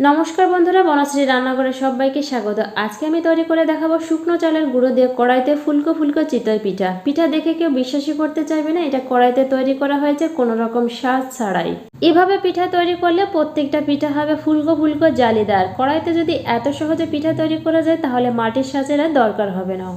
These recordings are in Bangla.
নমস্কার বন্ধুরা, বনশ্রী রান্নাঘরে সবাইকে স্বাগত। আজকে আমি তৈরি করে দেখাবো শুকনো চালের গুঁড়ো দিয়ে কড়াইতে ফুলকো ফুলকো চিতই পিঠা। পিঠা দেখে কেউ বিশ্বাসই করতে চাইবে না, এটা কড়াইতে তৈরি করা হয়েছে কোনো রকম স্বাদ ছাড়াই। এভাবে পিঠা তৈরি করলে প্রত্যেকটা পিঠা হবে ফুলকো ফুলকো জালিদার। কড়াইতে যদি এত সহজে পিঠা তৈরি করা যায়, তাহলে মাটির সাজের দরকার হবে না।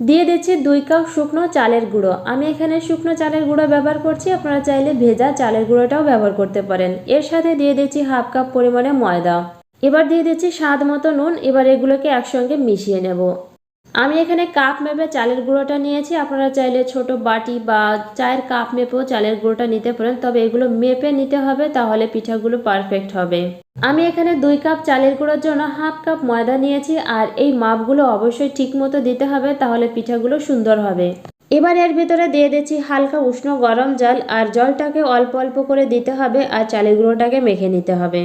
দিয়ে দিচ্ছি দুই কাপ শুকনো চালের গুঁড়ো। আমি এখানে শুকনো চালের গুঁড়ো ব্যবহার করছি, আপনারা চাইলে ভেজা চালের গুঁড়োটাও ব্যবহার করতে পারেন। এর সাথে দিয়ে দিচ্ছি হাফ কাপ পরিমাণে ময়দা। এবার দিয়ে দিচ্ছি স্বাদ মতো নুন, এবার এগুলোকে একসঙ্গে মিশিয়ে নেব। আমি এখানে কাপ মেপে চালের গুঁড়োটা নিয়েছি। আপনারা চাইলে ছোট বাটি বা চায়ের কাপ মেপেও চালের গুঁড়োটা নিতে পারেন। তবে এগুলো মেপে নিতে হবে, তাহলে পিঠাগুলো পারফেক্ট হবে। আমি এখানে দুই কাপ চালের গুঁড়োর জন্য হাফ কাপ ময়দা নিয়েছি, আর এই মাপগুলো অবশ্যই ঠিক মতো দিতে হবে, তাহলে পিঠাগুলো সুন্দর হবে। এবার এর ভিতরে দিয়ে দিচ্ছি হালকা উষ্ণ গরম জল, আর জলটাকে অল্প অল্প করে দিতে হবে, আর চালের গুঁড়োটাকে মেখে নিতে হবে।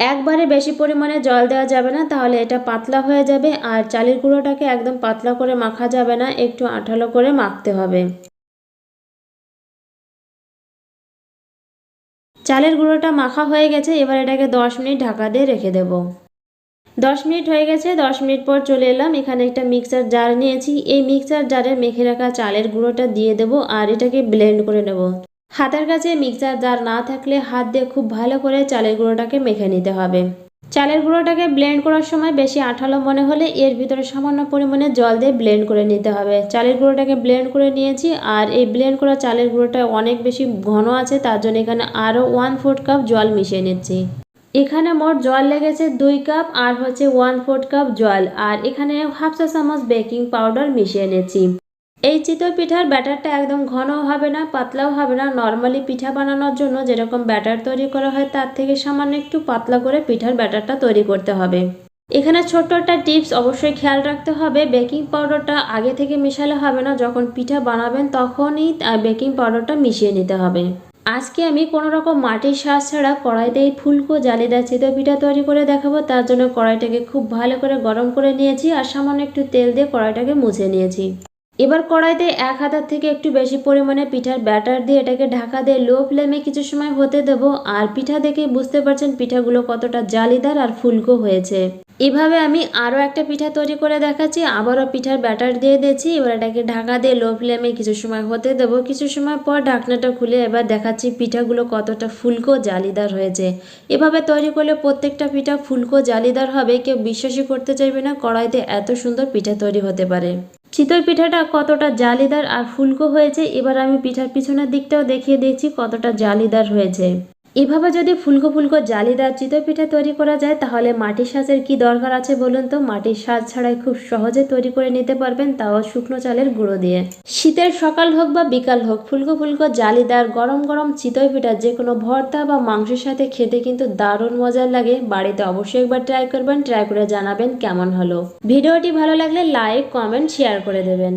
একবারে বেশি পরিমাণে জল দেওয়া যাবে না, তাহলে এটা পাতলা হয়ে যাবে আর চালের গুঁড়োটাকে একদম পাতলা করে মাখা যাবে না, একটু আঠালো করে মাখতে হবে। চালের গুঁড়োটা মাখা হয়ে গেছে, এবার এটাকে দশ মিনিট ঢাকা দিয়ে রেখে দেব। দশ মিনিট হয়ে গেছে, দশ মিনিট পর চলে এলাম, এখানে একটা মিক্সার জার নিয়েছি, এই মিক্সার জারে মেখে রাখা চালের গুঁড়োটা দিয়ে দেবো আর এটাকে ব্লেন্ড করে নেব। হাতের কাছে মিক্সার জার না থাকলে হাত দিয়ে খুব ভালো করে চালের গুঁড়োটাকে মেখে নিতে হবে। চালের গুঁড়োটাকে ব্লেন্ড করার সময় বেশি আঠালো মনে হলে এর ভিতরে সামান্য পরিমাণে জল দিয়ে ব্লেন্ড করে নিতে হবে। চালের গুঁড়োটাকে ব্লেন্ড করে নিয়েছি আর এই ব্লেন্ড করা চালের গুঁড়োটা অনেক বেশি ঘন আছে, তার জন্য এখানে আরও ওয়ান ফোর্থ কাপ জল মিশিয়ে নিচ্ছি। এখানে মোট জল লেগেছে দুই কাপ আর হচ্ছে ওয়ান ফোর্থ কাপ জল। আর এখানে হাফ চা চামচ বেকিং পাউডার মিশিয়ে নিচ্ছি। এই চিতই পিঠার ব্যাটারটা একদম ঘনও হবে না, পাতলাও হবে না। নর্মালি পিঠা বানানোর জন্য যেরকম ব্যাটার তৈরি করা হয়, তার থেকে সামান্য একটু পাতলা করে পিঠার ব্যাটারটা তৈরি করতে হবে। এখানে ছোট্ট একটা টিপস অবশ্যই খেয়াল রাখতে হবে, বেকিং পাউডারটা আগে থেকে মেশালে হবে না। যখন পিঠা বানাবেন তখনই বেকিং পাউডারটা মিশিয়ে নিতে হবে। আজকে আমি কোনো রকম মাটির শ্বাস ছাড়া কড়াইতে এই ফুলকো জালিদার চিতই পিঠা তৈরি করে দেখাবো। তার জন্য কড়াইটাকে খুব ভালো করে গরম করে নিয়েছি আর সামান্য একটু তেল দিয়ে কড়াইটাকে মুছে নিয়েছি। এবার কড়াইতে এক হাতার থেকে একটু বেশি পরিমাণে পিঠার ব্যাটার দিয়ে এটাকে ঢাকা দিয়ে লো ফ্লেমে কিছু সময় হতে দেবো। আর পিঠা দেখে বুঝতে পারছেন পিঠাগুলো কতটা জালিদার আর ফুলকো হয়েছে। এভাবে আমি আরও একটা পিঠা তৈরি করে দেখাচ্ছি। আবারও পিঠার ব্যাটার দিয়ে দিয়েছি। এবার এটাকে ঢাকা দিয়ে লো ফ্লেমে কিছু সময় হতে দেবো। কিছু সময় পর ঢাকনাটা খুলে এবার দেখাচ্ছি পিঠাগুলো কতটা ফুলকো জালিদার হয়েছে। এভাবে তৈরি করলে প্রত্যেকটা পিঠা ফুলকো জালিদার হবে। কেউ বিশ্বাসই করতে চাইবে না কড়াইতে এত সুন্দর পিঠা তৈরি হতে পারে। চিতই পিঠাটা কতটা জালিদার আর ফুলকো হয়েছে, এবার আমি পিঠার পিছনের দিকটাও দেখিয়ে দিচ্ছি কতটা জালিদার হয়েছে। এভাবে যদি ফুলকো ফুলকো জালিদার চিতই পিঠা তৈরি করা যায়, তাহলে মাটির সাজের কি দরকার আছে বলুন তো? মাটির সাজ ছাড়াই খুব সহজে তৈরি করে নিতে পারবেন তাও শুকনো চালের গুঁড়ো দিয়ে। শীতের সকাল হোক বা বিকাল হোক, ফুলকো ফুলকো জালিদার গরম গরম চিতই পিঠা যে কোনো ভর্তা বা মাংসের সাথে খেতে কিন্তু দারুণ মজার লাগে। বাড়িতে অবশ্যই একবার ট্রাই করবেন ট্রাই করে জানাবেন কেমন হলো। ভিডিওটি ভালো লাগলে লাইক কমেন্ট শেয়ার করে দেবেন।